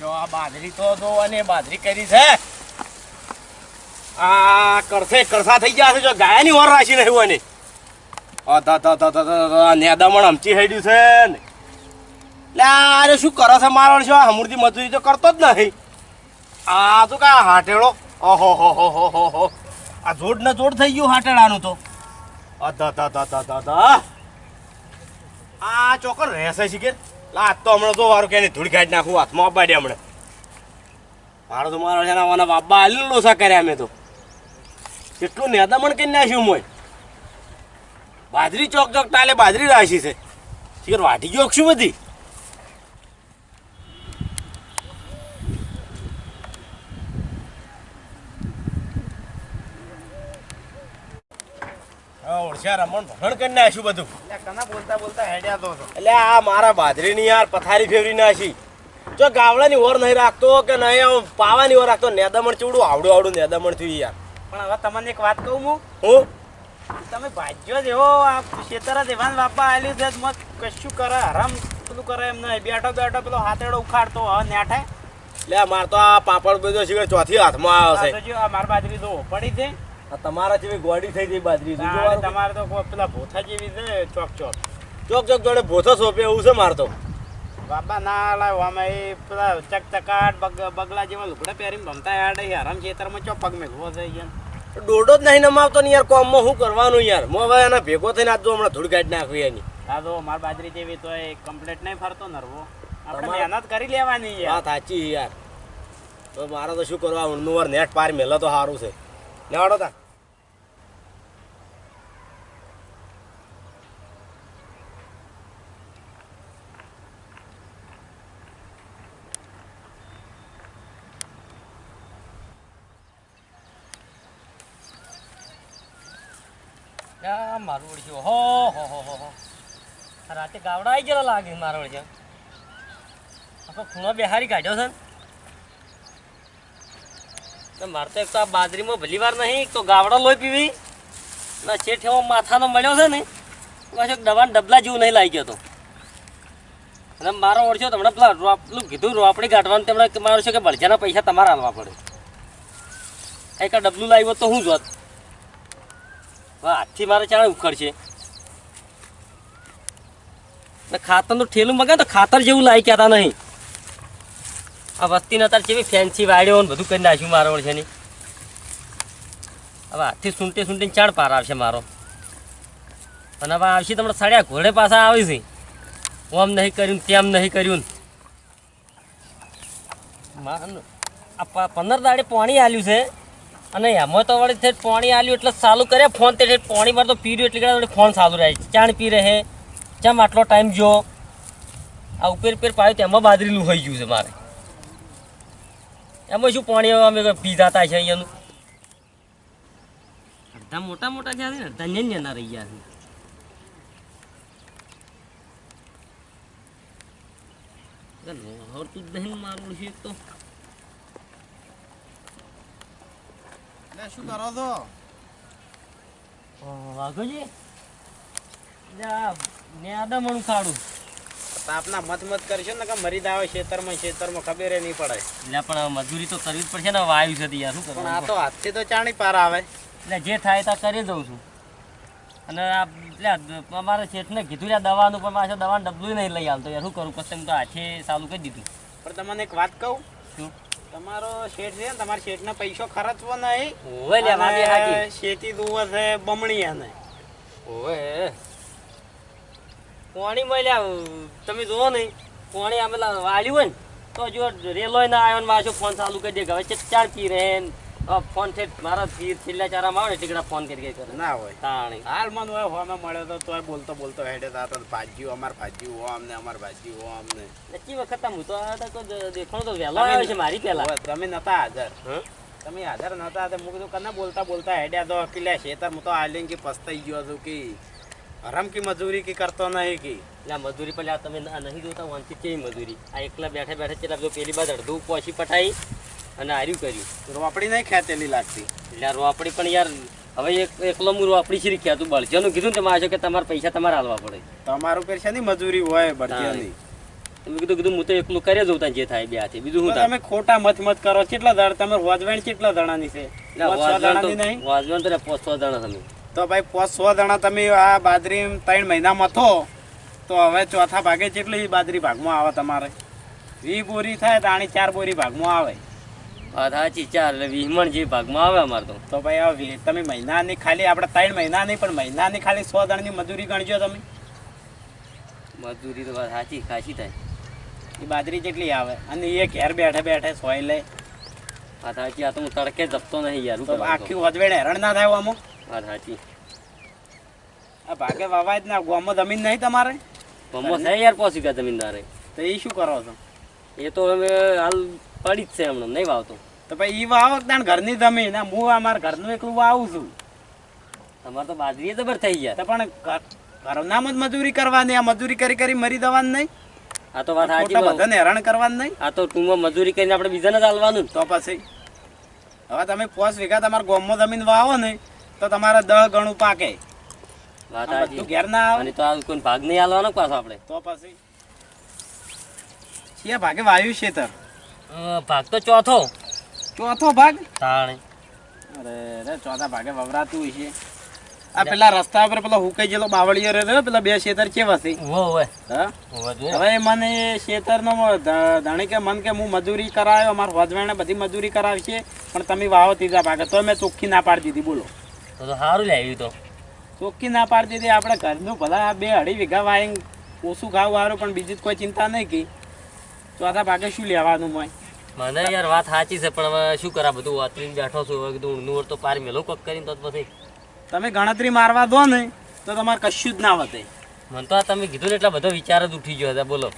જો આ બાજરી તો જો અને બાજરી કરી છે. આ કરશે, કરસા થઈ ગયા છે, જો ગાયની ઓર રાશી નહીં અને આ નેદામણ અમચી હેડ્યું છે ને. એટલે અરે શું કરો છે મારો છો? હમુરથી મજૂરી તો કરતો જ નહીં. આ તો કા હાટેડો. ઓહો, હો હો હો હો હો. આ જોડ ને જોડ થઈ ગયું હાટેડાનું તો. અધા ધા ધા ધા તા આ ચોકર રહેશે છે કે લા, આજ તો હમણાં તો વારું કેની ધૂળ કાઢી નાખું, હાથમાં અપાડે હમણાં. મારો તો મારો છે મને બાબા આલી લોસા કર્યા અમે તો. કેટલું નેદામણ કરી નાખ્યું મોય. બાજરી ચોક ચોક ટાલે બાજરી રાશી છે. શીખર વાટી ગયો શું બધી? ઓળશા રમણ ભણ કરી નાખ્યું બધું. કના બોલતા બોલતા હેડ્યા તો એટલે આ મારા બાજરીની યાર પથારી ફેરવી નાખી. જો ગાવડાની ઓર નહીં રાખતો કે નહીં પાવાની ઓર રાખતો નેદામણ ચેવડું આવડું આવડું નેદામણ થયું યાર. પણ હવે તમને એક વાત કહું હું? હું? તમે ભાજ્યો જ એવો આ ખેતર જ બાપા આલ્યું છે મત કશું કરે હરામ પેલું કરે એમ નહીં. બેઠો બેઠો પેલો હાથેડો ઉખાડતો હવે નેઠે. એટલે માર તો આ પાપડ બધો શીખર ચોથી હાથમાં આવે છે જો બાજરી તો પડી છે. તમારા જેવી ગોડી થઈ ગઈ બાજરી. તમારે તો પેલા ભોથા જેવી છે ચોક ચોક. ચોક ચોક જોડે ભોથો સોંપે એવું છે મારતો બાપા ના લાવ અમે એ પેલા ચકચકાટ બગ બગલા જેવા લુગડા પહેરીને ભમતા યાર હરામ ખેતરમાં ચો પગ મેઘવો થઈ ગયા દોડો જ નહીં નમાવતો ને યાર કોમમાં શું કરવાનું યાર? મો હવે એના ભેગો થઈને આજ હમણાં ધૂળ કાઢી નાખવી એની. આ તો માર બાજરી જેવી તો એ કમ્પ્લીટ નહીં ફરતો નરવો. આપણે મહેનત કરી લેવાની યાર. વાત સાચી યાર. તો મારે તો શું કરવા ઊંડનું વાર નેટ પાર મેલે તો સારું છે. લેવાડો તા. મારું ઓળખ્યું હો હો હો હો રાતે ગાવડા આવી ગયેલા લાગે મારો ઓળખ્યો આખો ખૂણો બેહારી કાઢ્યો છે ને. મારે તો એક તો આ બાજરીમાં ભલી વાર નહીં તો ગાવડા લોહી પીવી. ના છેઠ એવો માથાનો મળ્યો છે ને પાછો દવાના ડબલા જેવું નહીં લાગી ગયો તો. અને મારો ઓળખ્યો તમને પેલા રોપ, પેલું કીધું રોપડી કાઢવાનું, તેમણે મારો છે કે બળજાના પૈસા તમારે હાલવા પડે. એક આ ડબલું લાવ્યો તો હું જોત હાથથી મારે ચાણે ઉખડશે ને ખાતરનું ઠેલું મગાવે તો ખાતર જેવું લાવી કહેતા નહીં. આ વસ્તીને અત્યારે કેવી ફેન્સી વાડ્યો બધું કરી નાખ્યું મારો છે નહીં હવે હાથથી સૂંટી સૂંટીને ચાણ પાર આવશે મારો. અને હવે આવશે તમને સડ્યા ઘોડે પાછા આવી છે. ઓમ નહીં કર્યું તેમ નહીં કર્યું. આ પંદર દાડે પાણી આલ્યું છે. અને એમાં તો વળી ઠેઠ પાણી આલ્યું એટલે ચાલુ કરે ફોન તે ઠેઠ પાણી મારે તો પીર્યું એટલે વળી ફોન ચાલુ રહે. ચાણ પી રહે. ચમ આટલો ટાઈમ જો આ ઉપેર ઉપેર પાયું તો એમાં બાજરીનું હોઈ ગયું છે મારે. એમાં શું પાણી અમે પીધા તા છે અહીંયાનું. અડધા મોટા મોટા થયા છે ને અડધા નેન નાના રહી ગયા છે. હોતું જ મારું છે તો. શું કરો છો? વાઘોજી? ને આદમણું ખાડું. તાપના મત મત કરશો ને કે મરી દાવે ખેતરમાં ખેતરમાં ખબર નહીં પડે. એટલે પણ મજૂરી તો કરવી જ પડશે ને વાયુ છે યાર શું પણ આ તો હાથથી તો ચાણી પાર આવે. એટલે જે થાય તો કરી દઉં છું. અને આ એટલે અમારે શેઠને કીધું આ દવાનું પણ પાછળ દવાનું ડબલું નહીં લઈ આવતો યાર શું કરું? પછી તો હાથે ચાલુ કરી દીધું. પણ તમને એક વાત કહું? શું? તમારો શેઠ છે ને તમારા શેઠને પૈસો ખર્ચવો નહીં. શેતી દુવો છે બમણી એને ઓવે. પાણી મળ્યા તમે જુઓ નહીં. પાણી આમ વાળ્યું હોય ને તો જો રેલો ના આવ્યો મારો ફોન ચાલુ કરી દે હવે ચાર પી રહે ફોન છે મારા ફીર છેલ્લા ચારામાં આવે ને ટીકડા ફોન કરી કરી કરે. ના હોય. તાણી. હાલ મન હોય હોમે મળ્યો તો તોય બોલતો બોલતો હેડે તા તો ભાજ્યું અમાર ભાજ્યું હો અમને અમાર ભાજ્યું હો અમને. નક્કી વખત હું તો આવ્યો તો કોઈ તો વહેલો આવ્યો છે મારી પહેલા. તમે નતા હાજર. તમે હાજર નતા તો મું કીધું કને બોલતા બોલતા હેડ્યા તો કિલ્લા શેતર હું તો આલિંગ કે પસ્તાઈ ગયો છું કે હરમ કી મજૂરી કી કરતો નહીં કી? એટલે આ મજૂરી પેલા તમે નહીં જોતા વાંચી કે મજૂરી. આ એકલા બેઠા બેઠા ચેલા જો પેલી બાદ અડધું પોછી પટાઈ અને હાર્યું કર્યું. રોપડી નહીં ખેતેલી લાગતી? એટલે રોપડી પણ યાર હવે એક એકલો હું રોપડી શીરી ખ્યા તું બળજનું કીધું ને મારે કે તમારે પૈસા તમારે હાલવા પડે. તમારું પૈસા ની મજૂરી હોય બળજિયાની તમે કીધું કીધું હું તો એકલું કરી દઉં ત્યાં જે થાય બે હાથે. બીજું શું તમે ખોટા મત મત કરો કેટલા દાડા? તમે વાજવાણ કેટલા દાડાની છે? વાજવાણ તો- વાજવાણ તો પાંચ છ તમે. તો ભાઈ પાંચ સો જણા તમે આ બાજરી ત્રણ મહિનામાં મથો તો હવે ચોથા ભાગે કેટલી બાજરી ભાગમાં આવે તમારે. વી બોરી થાય તો આની ચાર બોરી ભાગમાં આવે. વાત સાચી ચાર વીસ જે ભાગમાં આવે અમારે તો. તો ભાઈ આ તમે મહિનાની ખાલી આપણે ત્રણ મહિનાની પણ મહિનાની ખાલી સો જણની મજૂરી ગણજો તમે. મજૂરી તો વાત સાચી ખાસી થાય. એ બાજરી જેટલી આવે અને એ ઘેર બેઠે બેઠે સોય લે. વાત સાચી આ તો હું તડકે જપતો નહીં યાર આખી વધવેડ હેરણ ના થાય આમાં. વાત સાચી. આ ભાગે વાવાય જ ના ગોમાં જમીન નહીં તમારે? મમ્મો છે યાર પોસી ગયા જમીનદારે. તો એ શું કરો છો? એ તો હવે હાલ પડી જ છે હમણાં નહીં વાવતો. તો પછી એ વાવો તાણ ઘરની જમીન? હું અમારા ઘરનું એકલું વાવું છું. તમારે તો બાજરી જબર થઈ ગયા. પણ ઘર- ઘરનામાં જ મજૂરી કરવાની આ મજૂરી કરી કરી મરી જવાનું નહીં? આ તો વાત સાચી બધાને હેરાન કરવાનું નહીં? આ તો ટૂંકમાં મજૂરી કરીને આપણે બીજાને જ હાલવાનું તો પછી? હવે તમે પોસ વીઘા તમારા ગોમમાં જમીન વાવો ને તો તમારે દહ ગણું પાકે. વાત આ બધું ઘેર ના આવે. અને તો આ કોઈ ભાગ નહીં હાલવાનો પાછો આપણે? તો પછી? છે ભાગે વાયુ અ, ભાગ તો ચોથો. ચોથો ભાગ? તાણે. અરે રે ચોથા ભાગે વવરાતું છે આ પેલા રસ્તા પર પેલો હુકાઈ જેલો બાવળીયો રે પેલા બે ખેતર કેવા છે? હવે હા? હોવા મને ખેતરનો નો ધણી કે મન કે હું મજૂરી કરાયો અમારા હોજવાણે બધી મજૂરી કરાવી છે પણ તમે વાવો ત્રીજા ભાગે. તો મેં ચોખ્ખી ના પાડી દીધી બોલો. તો તો સારું લાવ્યું તો. ચોખ્ખી ના પાડી દીધી આપણે ઘરનું ભલા બે અઢી વીઘા વાઈંગ ઓછું ખાવું સારું પણ બીજી કોઈ ચિંતા નહીં કી. ચોથા ભાગે શું લેવાનું મોય મને યાર વાત સાચી છે પણ હવે શું કરા બધું વાતરીને બેઠો છું. હવે કીધું ઊંડનું તો પાર મેલો કોક કરીને તો પછી. તમે ગણતરી મારવા દો ને તો તમારે કશું જ ના વધે. મને તો આ તમે કીધું ને એટલા બધો વિચાર જ ઉઠી ગયો હતા બોલો.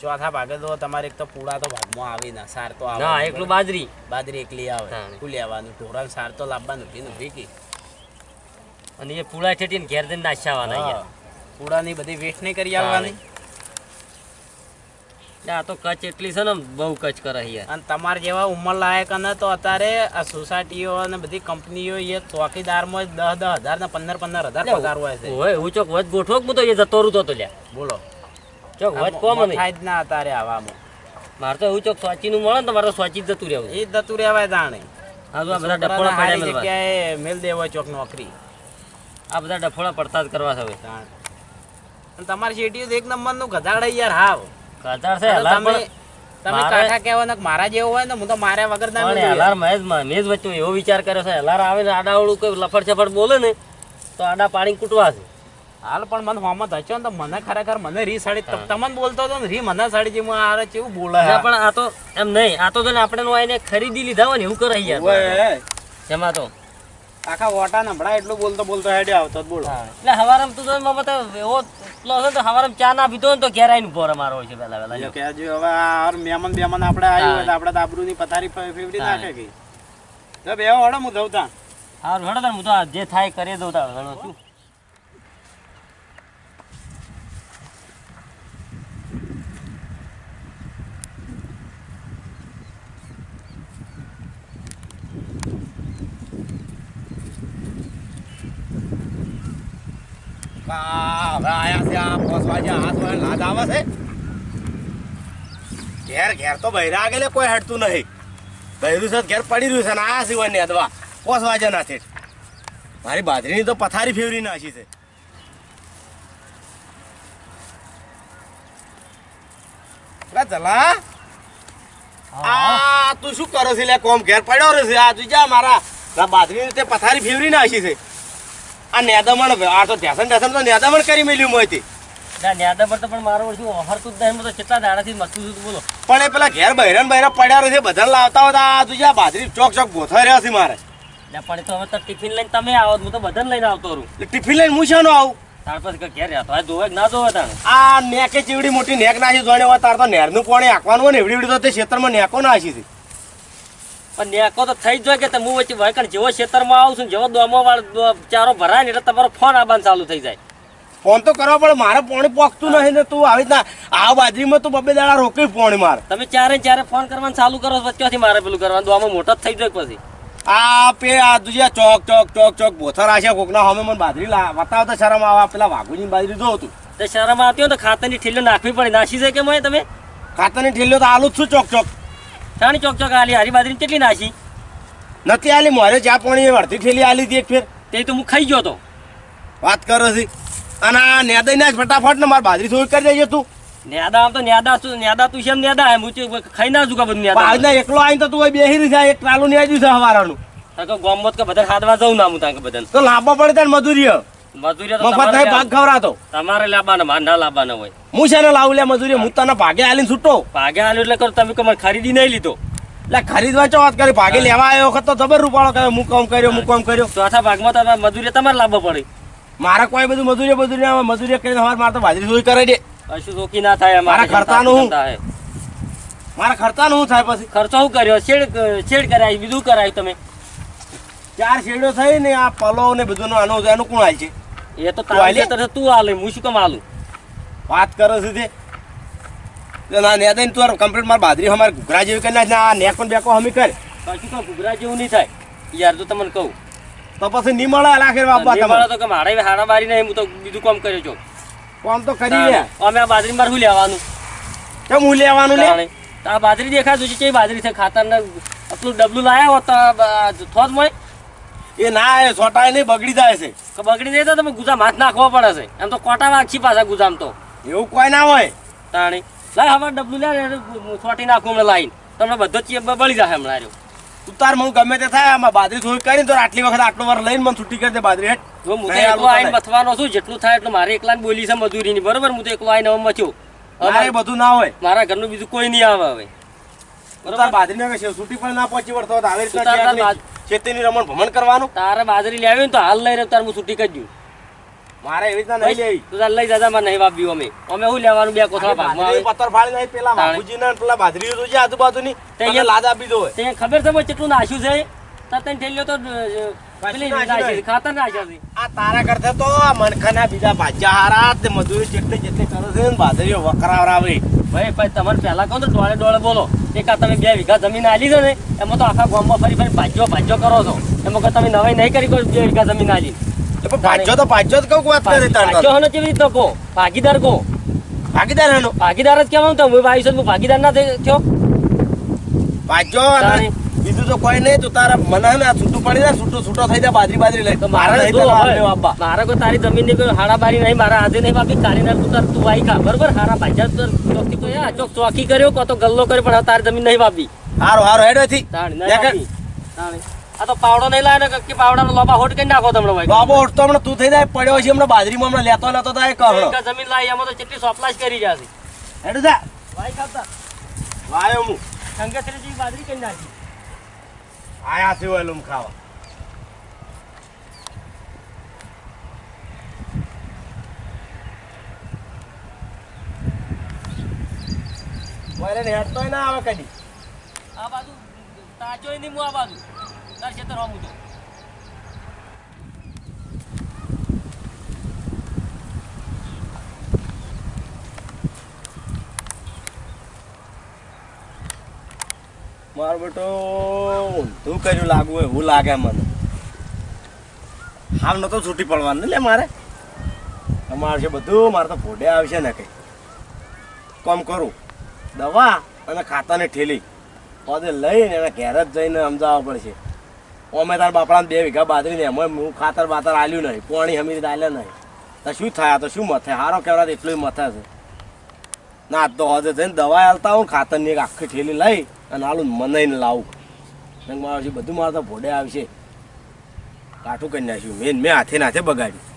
ચોથા ભાગે તો તમારે એક તો પૂળા તો ભાગમાં આવી ના સાર તો આવે ના એકલું બાજરી. બાજરી એકલી આવે. શું લેવાનું? ઢોરણ સાર તો લાવવાનું નથી નથી ભીકી અને એ પૂળા છેટીને ઘેર દઈને યાર પૂળાની બધી વેસ્ટ નહીં કરી આવવાની. આ તો કચ્છ એટલી છે ને બહુ કચ્છ કરે યાર અને તમારા જેવા ઉંમર લાયક અને તો અત્યારે આ સોસાયટીઓ અને બધી કંપનીઓ એ ચોકીદારમાં જ દસ દસ હજાર ને પંદર પંદર હજાર પગાર હોય છે. હોય હું ચોક વચ ગોઠવો હું તો એ જતો રૂતો તો લ્યા. બોલો. ચોક વચ કોમ નહીં. થાય જ ના અત્યારે આવામાં. મારે તો એવું ચોક સ્વાચીનું મળે ને તો મારે તો જતું રહેવું. એ જતું રહેવાય જાણે. આ બધા પડ્યા મેલવા. જગ્યાએ મેલ દેવો ચોક નોકરી. આ બધા ડફોળા પડતા જ કરવા છે હવે. તમારી શેટીઓ એક નંબરનું ગધાડા યાર હાવ. ગધાડ છે તમે તમે મારે- કહેવાના મારા જેવો હોય ને હું તો માર્યા વગર ના. હલાર મહેજ મેજ વચ્ચે એવો વિચાર કર્યો છે હલાર આવે ને આડાવડું કોઈ લફડ છફડ બોલે ને તો આડા પાણી કૂટવા છે. હાલ પણ મને હોમત હચો ને તો મને ખરેખર મને રી સાડી તમને બોલતો હતો ને રી મને સાડી જેવું આરે કેવું બોલે પણ આ તો એમ નહીં આ તો ને આપણે ખરીદી લીધા હોય ને એવું કરે યાર. જેમાં તો આખા ઓટા નબળા એટલું બોલતો બોલતો હેડે આવતો બોલો. એટલે હવારમ તું તો એમાં તો એવો પેલો છે તો હવારમ ચા ના પીધો ને તો ઘેર આવીને ભોર મારો છે પહેલા પહેલા જો. કે હજુ હવે મહેમાન બેમાન આપણે આવ્યું તો આપણે તો ની પથારી ફેવડી નાખે કે. બે વડો હું જઉં તા હારું હેડો હું તો જે થાય કરી દઉં તા શું? હવે આયા છે આ પોસ વાગ્યા હાથ વાળા લાદ આવે છે. ઘેર ઘેર તો બૈરા આગળ કોઈ હટતું નહીં. બૈરું છે ઘેર પડી રહ્યું છે ને આ સિવાય ને અદવા પોસ વાગ્યા ના છે મારી બાજરીની તો પથારી ફેવરી નાખી છે. ચલા જલા. આ તું શું કરો છે લે કોમ? ઘેર પડ્યો છે. આ તું જા મારા. તે પથારી ફેવરી નાખી છે. આ નેદામણ આ તો ઢેસણ ઢેસણ તો નેદામણ કરી મેલ્યું મોયથી. ના નેદામણ તો પણ મારો શું ઓફર તું જ નહીં તો કેટલા દાડાથી મસ્તું છું બોલો. પણ એ પેલા ઘેર બહેરાન બહેરા પડ્યા રહે છે બધાને લાવતા હોય આ તું બાજરી ચોક ચોક ગોથા રહ્યા છે મારે. ના પણ તો હવે તો ટિફિન લઈને તમે આવો હું તો બધાને લઈને આવતો રહું. ટિફિન લઈને હું શાનો આવું? તાર પછી ઘેર રહેતો હોય ધોવે ના જોવે તાણે? આ નેકે ચીવડી મોટી નેક નાખી હોય તાર તો નેરનું પાણી આંકવાનું હોય ને એવડી એવડી તો તે ખેતરમાં નેકો નાખી છે. પણ નેકો તો થઈ જ જાય કે તમે વચ્ચે ભાઈ કારણ જેવો ખેતરમાં આવું છું જેવો દોમો વાળો ચારો ભરાય ને એટલે તમારો ફોન આવવાનું ચાલુ થઈ જાય. ફોન તો કરવા પડે મારે પાણી પોખતું નથી ને તું આવી રીતના આ બાજરીમાં તું બબે દાડા રોકી પાણી મારે. તમે ચારે ચારે ફોન કરવાનું ચાલુ કરો વચ્ચેથી મારે પેલું કરવાનું? દોમો મોટો જ થઈ જાય પછી. આ પે આ દુજિયા ચોક ચોક ચોક ચોક બોથર આશે કોકના હમે મને બાજરી લા બતાવતા શરમ આવા પેલા વાઘુજીની બાજરી જો તું. તે શરમ આવતી હોય તો ખાતરની ઠેલીઓ નાખવી પડે. નાસી છે કે મોય તમે? ખાતરની ઠેલીઓ તો આલુ જ છું ચોક ચોક. ચાણી ચોક ચોક આલી હારી બાજરી કેટલી નાસી નથી આલી મોરે ચા પાણી અડધી ઠેલી આલી હતી એક ફેર. તે તો હું ખાઈ ગયો તો. વાત કરો છે. અને આ નેદાઈ ના ફટાફટ ને મારે બાજરી થોડી કરી દેજો તું. નેદા આમ તો નેદા નેદા તું શેમ નેદા હે ખાઈ ના જુગા બધું નેદા. આજના એકલો આવીને તો તું બેહી છે એક ટ્રાલું ની આવ્યું છે હવારાનું. તાકે ગોમત કે બધા હાથવા જવું ના હું તાકે બધા તો લાંબો પડે તાર મજૂરી મજૂરી મફત નહીં ભાગ ખવરાતો તમારે લાવવાના મારે ના લાવવાના હોય. હું છે ને લાવું લે મજૂરી હું તને ભાગે આલીને છૂટો. ભાગે આલ્યો એટલે કરો તમે કમાર ખરીદી નહીં લીધો. એટલે ખરીદવા ચો વાત કરી ભાગે લેવા આવ્યો વખત તો જબર રૂપાળો કર્યો હું કામ કર્યો હું કામ કર્યો. ચોથા ભાગમાં મજૂરી તમારે લાવવા પડે. મારે કોઈ બધું મજૂરી મજૂરી ના આવે. મજૂરી કરીને અમારે મારે તો બાજરી સોય કરે દે કશું ના થાય મારા ખર્ચાનું હે. મારા ખર્ચાનું શું થાય પછી? ખર્ચો શું કર્યો? છેડ છેડ કરાય બીજું કરાય તમે. ચાર શેડો થઈ ને આ પલો ને બધું આનું એનું કોણ હાલ છે. એ તો તું આલે? તરફ તું હાલે હું શું કામ હાલું? વાત કરો છે તે ના ને દઈને તું કમ્પ્લીટ માર બાજરી અમારે ઘૂઘરા જેવી કરી નાખ ને આ નેક પણ બેકો અમે કરે. કશું તો ઘૂઘરા જેવું નહીં થાય? યાર તો તમને કહું. તો પછી નહીં મળે લાખેર બાપા તમારે. તો કે મારે હાડા મારી નહીં હું તો બીજું કામ કર્યો છું. કામ તો કરી લે. અમે આ બાજરી માર શું લેવાનું? કેમ હું લેવાનું લે? આ બાજરી દેખાતું છે કે બાજરી છે ખાતર ને આટલું ડબલું લાયા હોત તો થોત મોય. એ ના એ સોટાય નહીં બગડી જાય છે. તો બગડી જાય તો તમે ગુજામ હાથ નાખવો પડે છે. એમ તો કોટા વાગશી પાછા ગુજામ તો. એવું કોઈ ના હોય. તાણી. લાય હવે ડબલું લે છોટી નાખું હમણાં લાઈન. તમને બધો ચીપ બળી જાય હમણાં રહ્યો. ઉતાર હું ગમે તે થાય આમાં બાજરી થોડી કરીને તો આટલી વખત આટલો વાર લઈને મને છૂટી કરી દે બાજરી હેઠ જો હું તો એકલો આઈને ચાલે. બથવાનો છું જેટલું થાય એટલું મારે એકલાને બોલી છે મજૂરીની. બરોબર? હું તો એકલો આઈને હવે મચ્યો હવે એ બધું ના હોય. મારા ઘરનું બીજું કોઈ નહીં આવે હવે. બરોબર? બાજરી ના કહેશે છૂટી પણ ના પહોંચી વળતો આવી રીતના ઉતાર તાર ક્યાંક બાજ- ખેતીની રમણ ભમણ કરવાનું? તારે બાજરી લેવી ને તો હાલ લઈ રહ્યો તાર હું છૂટી કરી દઉં. મારે એવી રીતના નહીં લેવી. તું તાર લઈ જતા માં નહીં વાપ્યું અમે. અમે શું લેવાનું? બે કોથળા ભાગમાં પત્તર ફાડી નાખી પેલા તાણે. બાપુજીના પેલા બાજરી તો છે આજુબાજુની તે લાદ આપી દો. તે ખબર છે કેટલું નાશ્યું છે? તાર તને ઠેલ્યો તો આ તારા કરતા તો મનખાના બીજા ભાજ્યા હારા તે મજૂરી જેટલી જેટલી કરે છે ને બાજરીઓ વકરાવરાવે. ભાઈ ભાઈ તમારે પહેલા કહો તો ડોળે ડોળે બોલો. એક આ તમે બે વીઘા જમીન આલી છે ને એમાં તો આખા ગામમાં ફરી ફરી ભાજ્યો ભાજ્યો કરો છો. એમાં કહો તમે નવાઈ નહીં કરી કોઈ બે વીઘા જમીન આલી. ભાજ્યો તો ભાજ્યો જ કહું વાત કરે ભાજ્યો હને કેવી રીતે કહો? ભાગીદાર કહો. ભાગીદાર ભાગીદાર જ કહેવાનું તો હું ભાઈ છું ભાગીદાર ના થયો. ભાજ્યો. બીજું તો કોઈ નહીં તો તારા મને ના છૂટું પડી જાય છૂટો છૂટો થઈ જાય બાજરી બાજરી લઈ તો મારે મારે કોઈ તારી જમીનની કોઈ હાડાબારી નહીં મારા હાથે નહીં બાપી કાલી ના તું તું વાઈ ખા બરોબર? હારા ભાઈ તું ચોકી કોઈ આ ચોક ચોકી કર્યો કો તો ગલ્લો કર્યો પણ તારી જમીન નહીં બાપી. હારો હારો હેડ કર. તાણી. આ તો પાવડો નહીં લાવે ને કે પાવડાનો લોબા હોટ કરી નાખો તમને ભાઈ. બાબો તો હમણાં તું થઈ જાય પડ્યો છે હમણાં બાજરીમાં હમણાં લેતો લેતો તો કહો. જમીન લાવી એમાં તો કેટલી સોપલાશ કરી જશે હેડો જા. ભાઈ ખાતા. વાયો હું સંગતરી બાજરી કરી નાખી. આયા છે ઓલું ખાવા. વરે હેડતોય ના આવે કદી. આ બાજુ તાજો નહીં હું આ બાજુ. તાર ખેતર હોમું તો. મારું બેટો ઊંધું કર્યું લાગુ હોય, એવું લાગે મને. હાલ નતો છૂટી પડવાનું લે મારે. તમારે છે બધું, મારે તો ભોડે આવશે ને કઈ. કોમ કરું. દવા અને ખાતાની ઠેલી. પોતે લઈને એના ઘેર જ જઈને સમજાવવા પડશે. અમે તાર બાપડાને બે વીઘા બાદરીને એમાં હું ખાતર બાતર આલ્યું નહીં, પાણી હમી આલ્યા નહીં. તો શું થાય? તો શું મથે? હારો કહેવાય એટલું મથે છે. ના તો હજે જઈને દવા હાલતા હું ખાતરની એક આખી ઠેલી લઈ અને આલું મનાઈને લાવું. નંગ મારે બધું મારે તો ભોડે આવશે. કાઠું કરી નાખ્યું. મેન મેં હાથે નાથે બગાડ્યું.